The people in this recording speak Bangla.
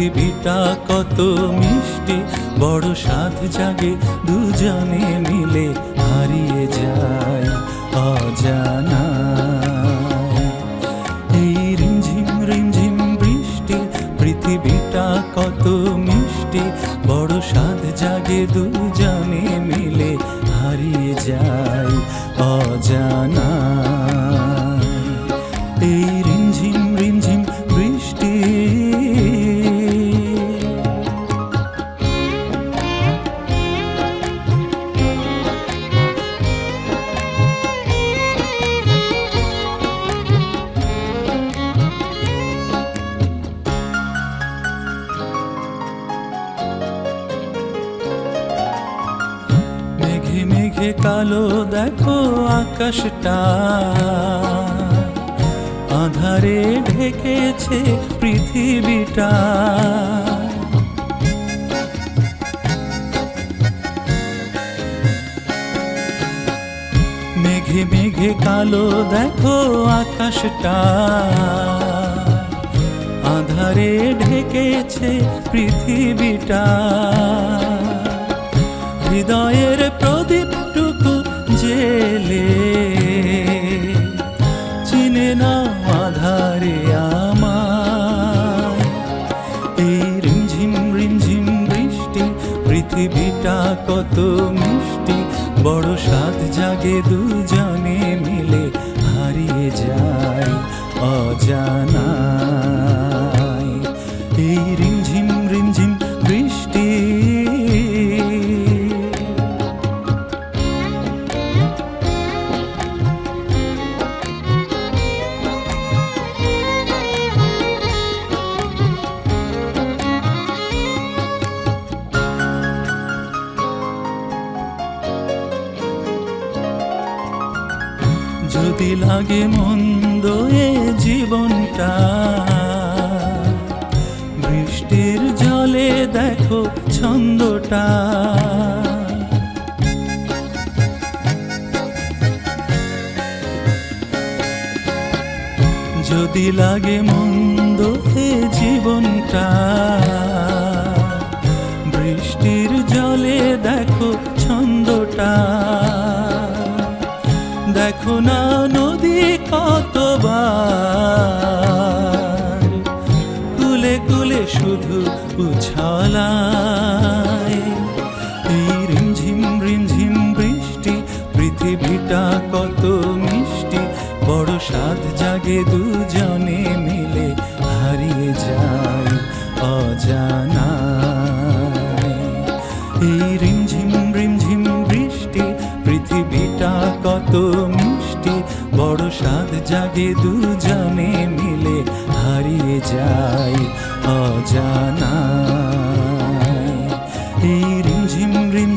পৃথিবীটা কত মিষ্টি, বড় সাধ জাগে, দুজনে মিলে হারিয়ে যায় অজানা। এই রিমঝিম রিমঝিম বৃষ্টি, পৃথিবীটা কত মিষ্টি, বড় সাধ জাগে, দুজনে মিলে হারিয়ে যায় অজানা। মেঘে মেঘে কালো দেখো আকাশটা। আধারে ঢেকেছে পৃথিবীটা। মেঘে মেঘে কালো দেখো আকাশটা। আধারে ঢেকেছে পৃথিবীটা। হৃদয়ের আধারে আমার পৃথিবীটা কত মিষ্টি। বড় সাত জাগে দুজনে মিলে হারিয়ে যায় অজানায় যদি লাগে মন্দ এ জীবনটা, বৃষ্টির জলে দেখো ছন্দটা। যদি লাগে মন্দ এ জীবনটা, বৃষ্টির জলে দেখো ছন্দটা। দেখো না নদী কতবার। কুলে কুলে শুধু উছালা এই রিমঝিম রিমঝিম বৃষ্টি, পৃথিবীটা কত মিষ্টি, বড় সাধ জাগে দুজনে জাগে দুজনে মিলে হারিয়ে যাই অজানা। এই রিমঝিম রিম